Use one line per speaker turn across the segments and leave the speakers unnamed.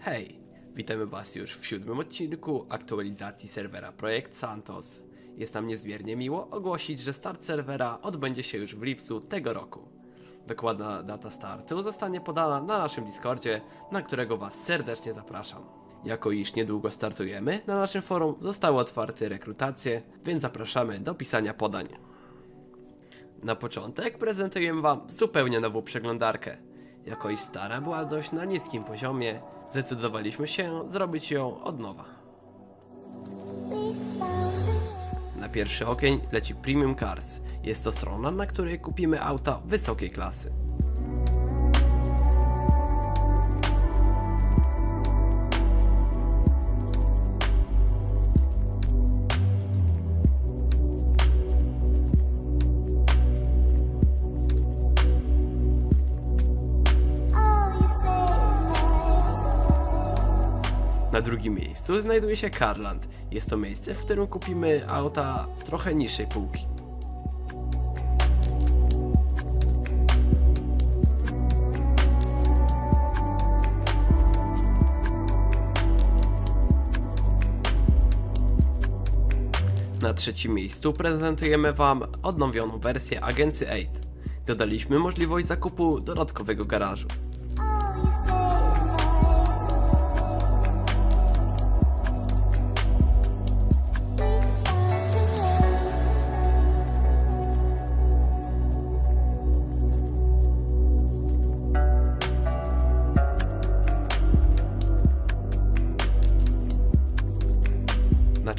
Hej, witamy Was już w siódmym odcinku aktualizacji serwera Projekt Santos. Jest nam niezmiernie miło ogłosić, że start serwera odbędzie się już w lipcu tego roku. Dokładna data startu zostanie podana na naszym Discordzie, na którego Was serdecznie zapraszam. Jako iż niedługo startujemy, na naszym forum zostały otwarte rekrutacje, więc zapraszamy do pisania podań. Na początek prezentujemy Wam zupełnie nową przeglądarkę. Jako iż stara była dość na niskim poziomie, zdecydowaliśmy się zrobić ją od nowa. Na pierwszy ogień leci Premium Cars. Jest to strona, na której kupimy auta wysokiej klasy. Na drugim miejscu znajduje się Carland. Jest to miejsce, w którym kupimy auta z trochę niższej półki. Na trzecim miejscu prezentujemy Wam odnowioną wersję Agency 8. Dodaliśmy możliwość zakupu dodatkowego garażu.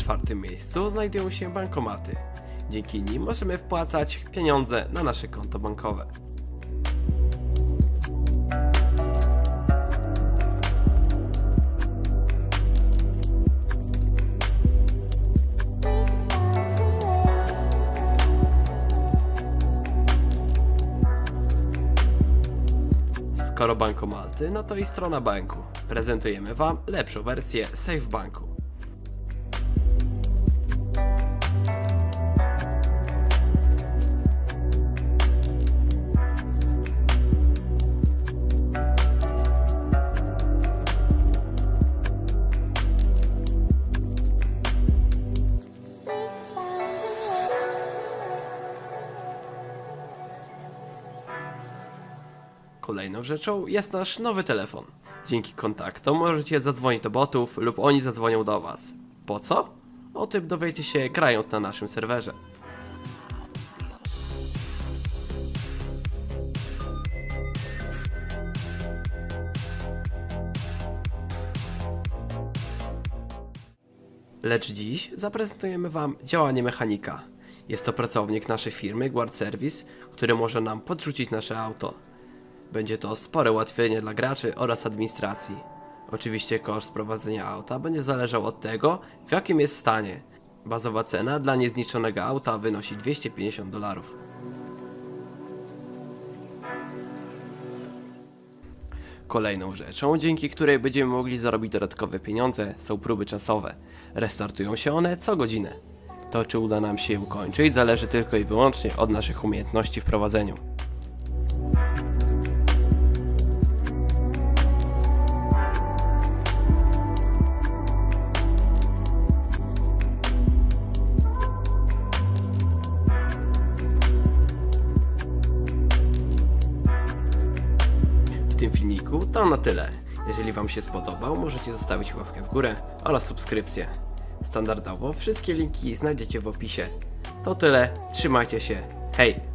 Czwartym miejscu znajdują się bankomaty. Dzięki nim możemy wpłacać pieniądze na nasze konto bankowe. Skoro bankomaty, no to i strona banku. Prezentujemy Wam lepszą wersję Safe Kolejną rzeczą jest nasz nowy telefon. Dzięki kontaktom możecie zadzwonić do botów lub oni zadzwonią do Was. Po co? O tym dowiecie się grając na naszym serwerze. Lecz dziś zaprezentujemy Wam działanie mechanika. Jest to pracownik naszej firmy Guard Service, który może nam podrzucić nasze auto. Będzie to spore ułatwienie dla graczy oraz administracji. Oczywiście koszt prowadzenia auta będzie zależał od tego, w jakim jest stanie. Bazowa cena dla niezniszczonego auta wynosi 250 dolarów. Kolejną rzeczą, dzięki której będziemy mogli zarobić dodatkowe pieniądze, są próby czasowe. Restartują się one co godzinę. To, czy uda nam się je ukończyć, zależy tylko i wyłącznie od naszych umiejętności w prowadzeniu. Tym filmiku to na tyle. Jeżeli Wam się spodobał, możecie zostawić łapkę w górę oraz subskrypcję. Standardowo wszystkie linki znajdziecie w opisie. To tyle, trzymajcie się, hej!